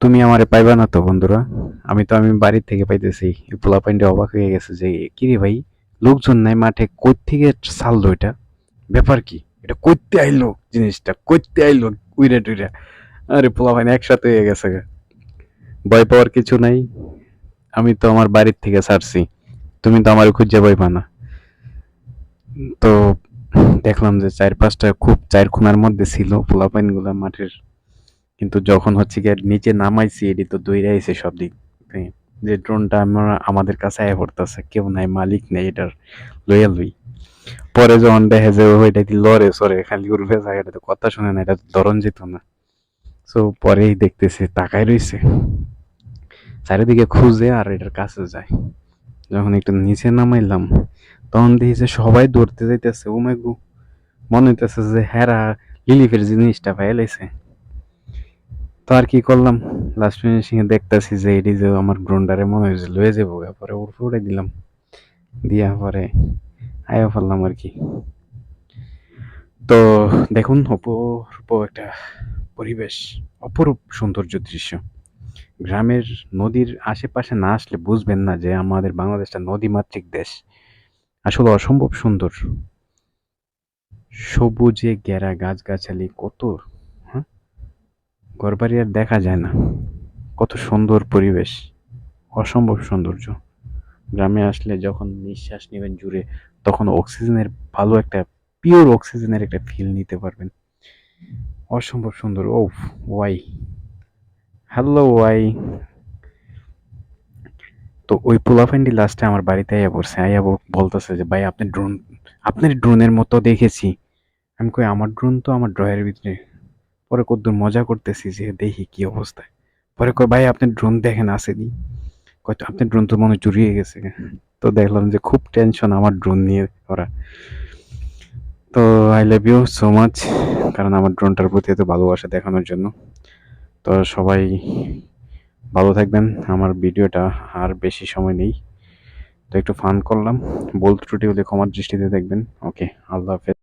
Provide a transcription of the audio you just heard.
তুমি আমারে পাইবা না তো, বন্ধুরা? আমি তো, আমি বাড়ির থেকে পাইতেছি। পোলা পাইন্ডে অবাক হয়ে গেছে যে কি রে ভাই, লোকজন নাই, মাঠে কই থেকে ছাড়লো এটা ব্যাপার কি? এটা করতে আইলো জিনিসটা করতে আইলো উইরা টুইরা। আরে পোলা পাইন একসাথে হয়ে গেছে। ভয় পাওয়ার কিছু নাই। আমি তো আমার বাড়ির থেকে ছাড়ছি। তুমি তো আমার খুঁজে পাইবা না। তো দেখলাম যে, চার পাঁচটা খুব চার খুনার মধ্যে ছিল পোলাপাইনগুলা মাঠের। কিন্তু যখন হচ্ছে গিয়ে নিচে নামাইছি, এটি তো দৌড়ে আইছে সব দিক। যে ড্রোনটা আমরা, আমাদের কাছে আয় পড়তেছে, কেউ নাই, মালিক নেই, এটার লইয়া লই পরে যখন দেখে যে ওইটা কি লড়ে সরে, খালি উঠবে জায়গাটাতে কথা শুনে না, এটা তো ধরন যেত না। সো পরেই দেখতেছে তাকাই রইছে। চারিদিকে খুঁজে আর এটার কাছে যায়। যখন একটু নিচে নামাইলাম, তখন দেখি যে সবাই দৌড়তে যাইতেছে। ও মাই গো মনে হইতেছে যে হেরা লিলিফের জিনিসটা পাইলাইছে তো আর কি করলাম? লাস্ট ফিনিশিং এ দেখতেছি যে এটি যে আমার ড্রোনটারে মনে হয়েছে লয়ে যাব পরে উড়ে উড়ে দিলাম। দিয়া পরে আয়া ফেললাম আর কি। তো দেখুন অপূর্ব একটা পরিবেশ, অপরূপ সৌন্দর্য দৃশ্য। গ্রামের নদীর আশেপাশে না আসলে বুঝবেন না যে আমাদের বাংলাদেশটা নদীমাতৃক দেশ। আসলে অসম্ভব সুন্দর। সবুজে ঘেরা গাছগাছালি, কত ঘরবাড়ি আর দেখা যায় না। কত সুন্দর পরিবেশ, অসম্ভব সৌন্দর্য। গ্রামে আসলে যখন নিঃশ্বাস নেবেন জুড়ে, তখন অক্সিজেনের ভালো একটা পিওর অক্সিজেনের একটা ফিল নিতে পারবেন। অসম্ভব সুন্দর ও ওয়াই। Hello Y. তো ওই পোলাফাইন্ডি লাস্টে আমার বাড়িতে আইয়া পড়ছে। আইয়া বলতেছে যে, ভাই, আপনি ড্রোন আপনার ড্রোনের মতো দেখেছি। আমি কই, আমার ড্রোন তো আমার ড্রয়ের ভিতরে পরে কদ্দুর মজা করতেছি যে দেখি কি অবস্থায় পরে কয়, ভাই, আপনি ড্রোন দেখেন আসেনি। কয়তো আপনার ড্রোন তো মনে চুরিয়ে গেছে। তো দেখলাম যে খুব টেনশন আমার ড্রোন নিয়ে ওরা। তো I love you so much কারণ আমার ড্রোনটার প্রতি এত ভালোবাসা দেখানোর জন্য। তো সবাই ভালো থাকবেন, আমার ভিডিওটা আর বেশি সময় নেই। তো একটু ফান করলাম বল ত্রুটি হলে ক্ষমার দৃষ্টিতে দেখবেন। ওকে আল্লাহ হাফেজ।